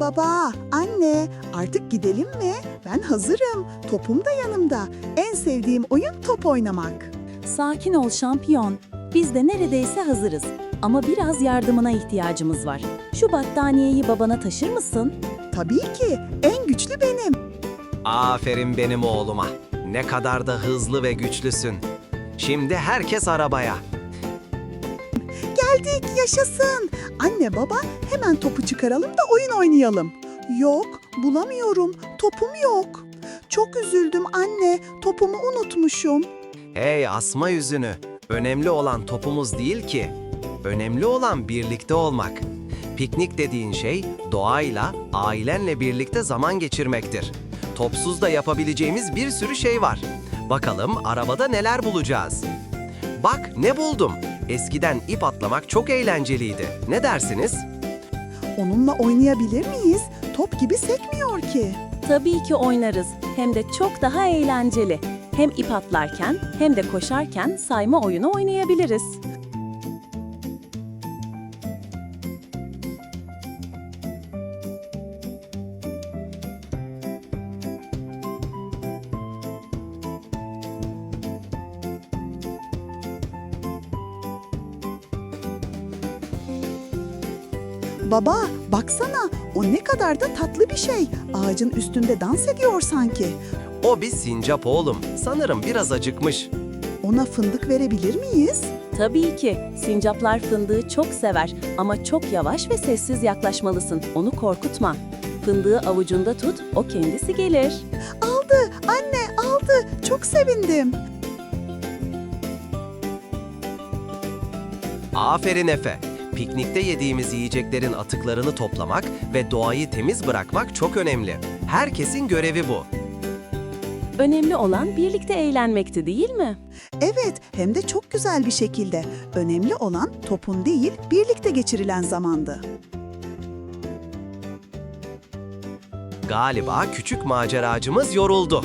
Baba, anne, artık gidelim mi? Ben hazırım. Topum da yanımda. En sevdiğim oyun top oynamak. Sakin ol şampiyon. Biz de neredeyse hazırız. Ama biraz yardımına ihtiyacımız var. Şu battaniyeyi babana taşır mısın? Tabii ki en güçlü benim. Aferin benim oğluma. Ne kadar da hızlı ve güçlüsün. Şimdi herkes arabaya. Geldik, yaşasın. Anne baba, hemen topu çıkaralım da oyun oynayalım. Yok, bulamıyorum. Topum yok. Çok üzüldüm anne. Topumu unutmuşum. Hey asma yüzünü. Önemli olan topumuz değil ki. Önemli olan birlikte olmak. Piknik dediğin şey doğayla, ailenle birlikte zaman geçirmektir. Topsuz da yapabileceğimiz bir sürü şey var. Bakalım arabada neler bulacağız? Bak ne buldum. Eskiden ip atlamak çok eğlenceliydi. Ne dersiniz? Onunla oynayabilir miyiz? Top gibi sekmiyor ki. Tabii ki oynarız. Hem de çok daha eğlenceli. Hem ip atlarken hem de koşarken sayma oyunu oynayabiliriz. Baba, baksana. O ne kadar da tatlı bir şey. Ağacın üstünde dans ediyor sanki. O bir sincap oğlum. Sanırım biraz acıkmış. Ona fındık verebilir miyiz? Tabii ki. Sincaplar fındığı çok sever ama çok yavaş ve sessiz yaklaşmalısın. Onu korkutma. Fındığı avucunda tut, o kendisi gelir. Aldı, anne aldı. Çok sevindim. Aferin Efe. Piknikte yediğimiz yiyeceklerin atıklarını toplamak ve doğayı temiz bırakmak çok önemli. Herkesin görevi bu. Önemli olan birlikte eğlenmekti değil mi? Evet, hem de çok güzel bir şekilde. Önemli olan topun değil, birlikte geçirilen zamandı. Galiba küçük maceracımız yoruldu.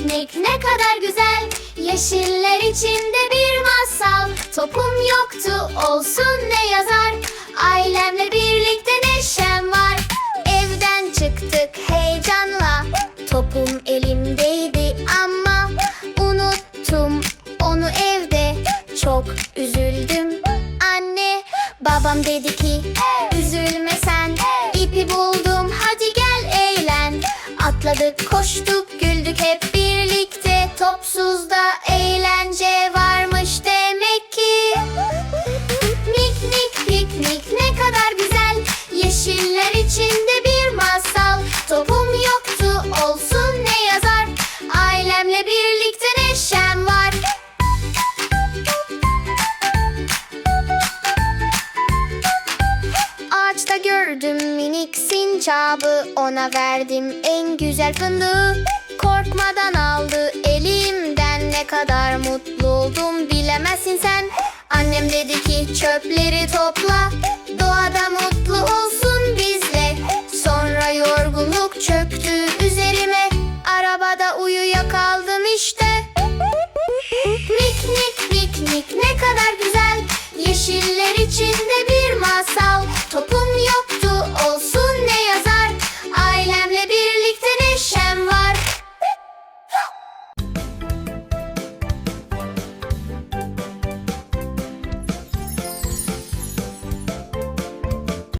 Piknik ne kadar güzel. Yeşiller içinde bir masal. Topum yoktu olsun ne yazar. Ailemle birlikte neşem var. Evden çıktık heyecanla. Topum elimdeydi ama Unuttum onu evde. Çok üzüldüm. Anne babam dedi ki Üzülme sen. İpi buldum hadi gel eğlen. Atladık koştuk güldük hep birlikte. Topsuzda eğlence varmış demek ki. Miknik piknik ne kadar güzel. Yeşiller içinde bir masal. Topum yoktu olsun ne yazar. Ailemle birlikte neşem var. Ağaçta gördüm minik sincabı. Ona verdim en güzel fındığı Korkmadan aldı elimden. Ne kadar mutlu oldum bilemezsin sen. Annem dedi ki çöpleri topla. Doğada mutlu olsun bizle. Sonra yorgunluk çöktü üzerime. Arabada uyuyakaldım işte. Miknik piknik ne kadar güzel. Yeşiller içinde